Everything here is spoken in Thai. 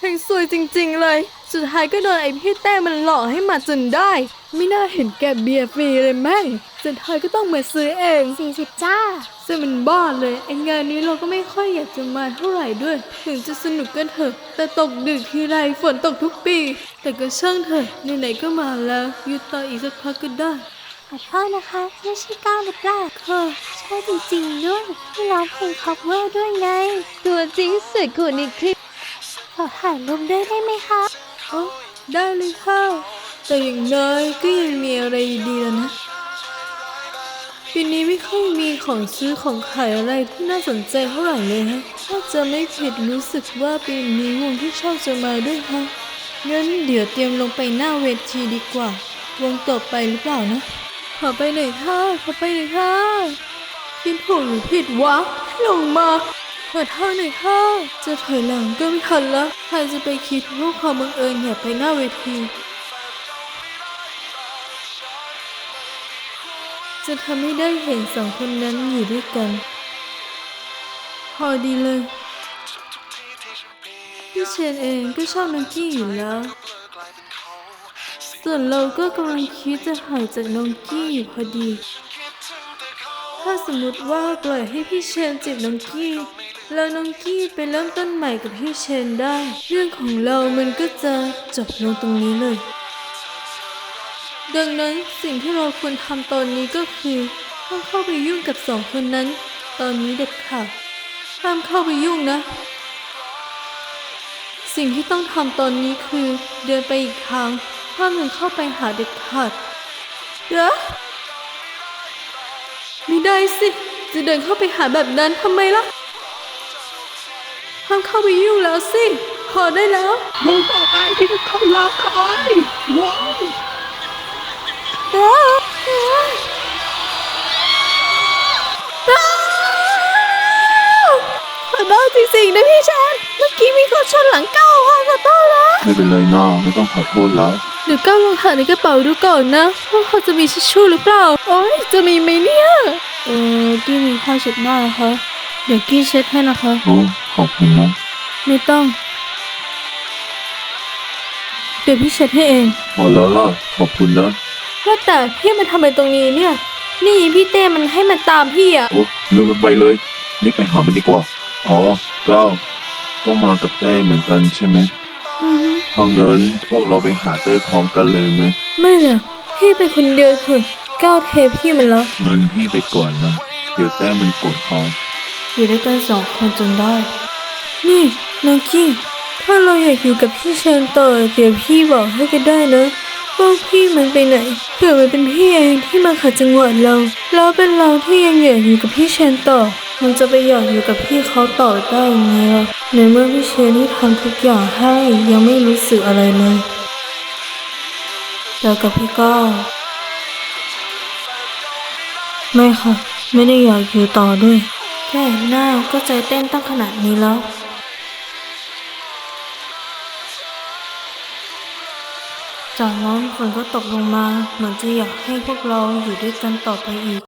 แห่งซวยจริงๆเลย สุดท้ายก็โดนไอพี่แต้มันหลอกให้มาจนได้ ไม่น่าเห็นแก่เบียร์ฟรีเลยแม่งสุดท้ายก็ต้องมาซื้อเองสี่สิบจ้าซึ่งมันบ้าเลยไองานนี้เราก็ไม่ค่อยอยากจะมาเท่าไหร่ด้วย ถึงจะสนุกก็เถอะ แต่ตกดึกทีไรฝนตกทุกปี แต่ก็ช่างเถอะไหนๆก็มาแล้วหยุดต่ออีกสักพักก็ได้ขอโทษนะคะไม่ใช่ก้าวหรือเปล่าค่ะใช่จริงๆด้วยที่ร้องเพลง cover ด้วยไง ตัวจริงสวยกว่าในคลิปขอ ถ่ายรูปด้วยได้ไหมคะอ๋อได้เลยค่ะ แต่อย่างน้อยก็ยังมีอะไรดีแล้วนะปีนี้ไม่ค่อยมีของซื้อของขายอะไรที่น่าสนใจเท่าไหร่เลยฮะ ถ้าจะไม่ผิดรู้สึกว่าปีนี้วงที่ชอบจะมาด้วยฮะงั้นเดี๋ยวเตรียมลงไปหน้าเวทีดีกว่า วงต่อไปหรือเปล่านะ ขอไปหน่อยค่ะ ขอไปหน่อยค่ะคิดถูกหรือผิดวะลงมา อโทษหน่อยค่ะจะถอยหลังก็ไม่ทันละใครจะไปคิดว่าความบังเอิญอย่าไปหน้าเวที จะทำให้ได้เห็นสองคนนั้นอยู่ด้วยกัน พอดีเลย พี่เชนเองก็ชอบน้องกี้อยู่แล้ว ส่วนเราก็กำลังคิดจะหายจากน้องกี้อยู่พอดี ถ้าสมมติว่าปล่อยให้พี่เชนจีบน้องกี้ แล้วน้องกี้ไปเริ่มต้นใหม่กับพี่เชนได้ เรื่องของเรามันก็จะจบลงตรงนี้เลย ดังนั้นสิ่งที่เราควรทำตอนนี้ก็คือห้ามเข้าไปยุ่งกับสองคนนั้น ตอนนี้เด็ดขาดห้ามเข้าไปยุ่งนะ สิ่งที่ต้องทำตอนนี้คือเดินไปอีกทางห้ามเดินเข้าไปหาเด็ดขาดเดี๋ยวไม่ได้สิ จะเดินเข้าไปหาแบบนั้นทำไมล่ะ ห้ามเข้าไปยุ่งแล้วสิพอได้แล้วมึงต่อไปที่จะเขารักใครว้าวขอโทษจริงๆนะพี่ชานเมื่อกี้มีคนชนหลังก้าวขอโทษนะไม่เป็นไรน้องไม่ต้องขอโทษแล้วเดี๋ยวก้าวลองหาในกระเป๋าดูก่อนนะว่าเขาจะมีทิชชู่หรือเปล่าโอ๊ยจะมีไหมเนี่ย เออกี้มีผ้าเช็ดหน้านะคะ เดี๋ยวกี้เช็ดให้นะคะ โอ้ ขอบคุณนะ ไม่ต้อง เดี๋ยวพี่เช็ดให้เอง พอแล้วล่ะขอบคุณนะว่าแต่พี่มาทำอะไรตรงนี้เนี่ย นี่พี่เต้มันให้มันตามพี่อะโอ้ลืมมันไปเลยนี่ไปหามันดีกว่า อ๋อเก้าก็มากับเต้เหมือนกันใช่ไหมอือฮึเพราะงั้นพวกเราไปหาเต้พร้อมกันเลยไหมไม่นะพี่ไปคนเดียวเถอะก้าวเทพี่มันแล้วเงินพี่ไปก่อนนะเดี๋ยวเต้มันปวดท้อง อยู่ด้วยกันสองคนจนได้ นี่น้องกี้ ถ้าเราอยากอยู่กับพี่เชนต่อเดี๋ยวพี่บอกให้ก็ได้นะว่าพี่มันไปไหนเผื่อมันเป็นพี่เองที่มาขัดจังหวะเรา แล้วเป็นเราที่ยังอยากอยู่กับพี่เชนต่อ มันจะไปอยากอยู่กับพี่เขาต่อได้ยังไงล่ะในเมื่อพี่เชนที่ทำทุกอย่างให้ยังไม่รู้สึกอะไรเลยแล้วกับพี่ก้าวไม่ค่ะ ไม่ได้อยากอยู่ต่อด้วยแค่หน้าก็ใจเต้นตั้งขนาดนี้แล้ว จากนั้นฝนก็ตกลงมาเหมือนจะอยากให้พวกเราอยู่ด้วยกันต่อไปอีก